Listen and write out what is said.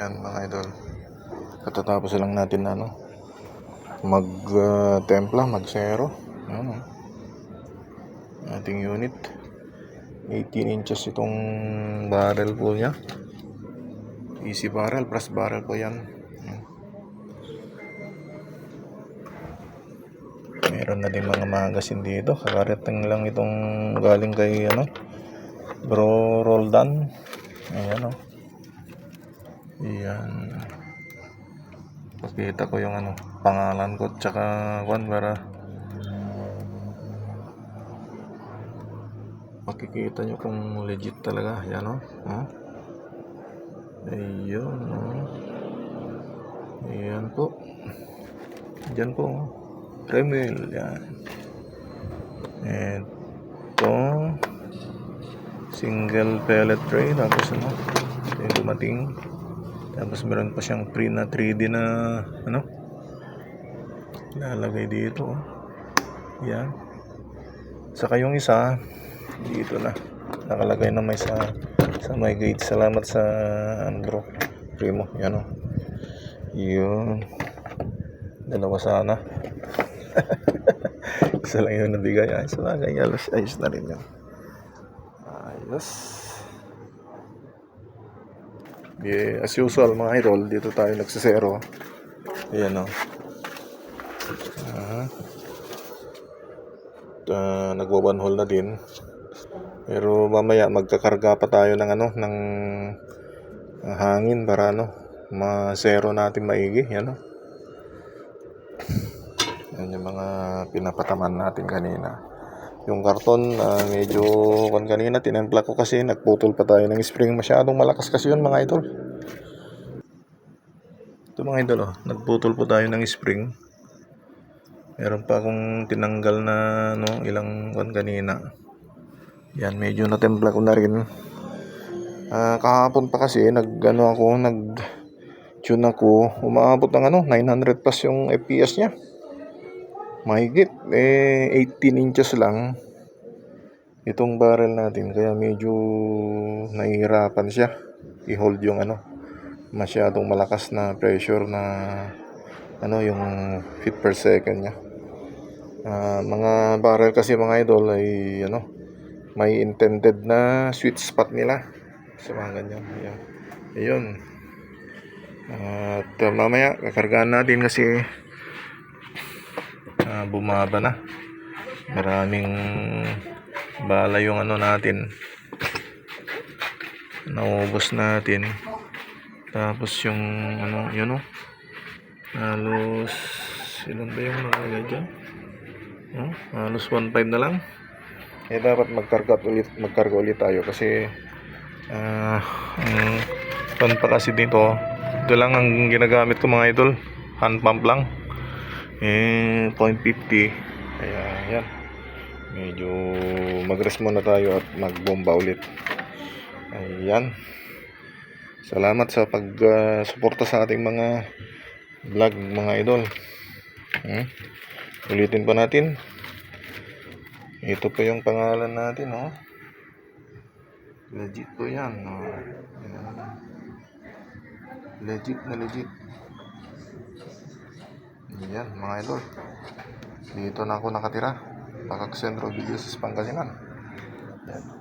Yan mga idol. Katatapos lang natin na ano, mag uh, templa, mag zero. Ano. Ating unit. 18 inches itong barrel po niya. Easy barrel, plus barrel po yan. Meron na din mga magasin dito. Kakarating lang itong galing kay ano, Bro Roldan. Ayan o. Yan. Pakita ko yung ano, pangalan ko tsaka kwan para makikita nyo kung legit talaga. Yan o. Oh. Ayun o. Ayan po. Diyan po. oh. Remel. Yan. Ito. Single pellet tray. Tapos ano. Ito yung dumating. Tapos meron pa siyang pre na 3D na ano. Lalagay dito. oh. Yan. Saka yung isa. Dito na. Nakalagay na may sa sa may gate. Salamat sa bro. Primo. Yan o. Yun. Dalawa sana. Isa lang yung nabigay. Ay, sa bagay. Ayos, na rin yan. Ayos. Yeah, as usual mga idol, dito tayo nagsisero. Ayan o. Ah. Uh, nagwa one hole na din. Pero mamaya magkakarga pa tayo ng ano, ng ng hangin para ano, ma-zero natin maigi, yan o. Yan yung mga pinapataman natin kanina. Yung karton, ah, medyo kan kanina, tinempla ko kasi nagputol pa tayo ng spring. Masyadong malakas kasi yun mga idol. Ito mga idol, oh, nagputol po tayo ng spring. Meron pa akong tinanggal na no, ilang kan kanina. Yan, medyo natempla ko na rin. Ah, kahapon pa kasi, nag, ano ako, nag, tune ako, umaabot ng ano, 900 plus yung FPS niya. Mahigit, eh, 18 inches lang itong barrel natin. Kaya medyo nahihirapan siya i-hold yung ano, masyadong malakas na pressure na ano, yung feet per second niya. Ah, mga barrel kasi mga idol ay ano, may intended na sweet spot nila sa mga ganyan. Ayan. Ayun. At uh, mamaya kakargaan natin kasi ah, bumaba na. Maraming bala yung ano natin. Naubos natin. Tapos yung ano, yun o. Halos ilan ba yung nakalagay dyan? No? Halos 1.5 na lang. Eh dapat magkarga ulit, magkarga ulit tayo kasi ah ang pa kasi dito, ito lang ang ginagamit ko mga idol. Hand pump lang. Eh 0.50. Kaya yan. Medyo mag-rest muna tayo at magbomba ulit. Ayan. Salamat sa pag-suporta sa ating mga vlog mga idol. Hmm? Ulitin pa natin. Ito po yung pangalan natin, oh. Legit po yan, oh. Legit na legit. Yan mga idol. Dito na ako nakatira. Pakak Centro Villas, Pangasinan. Yan.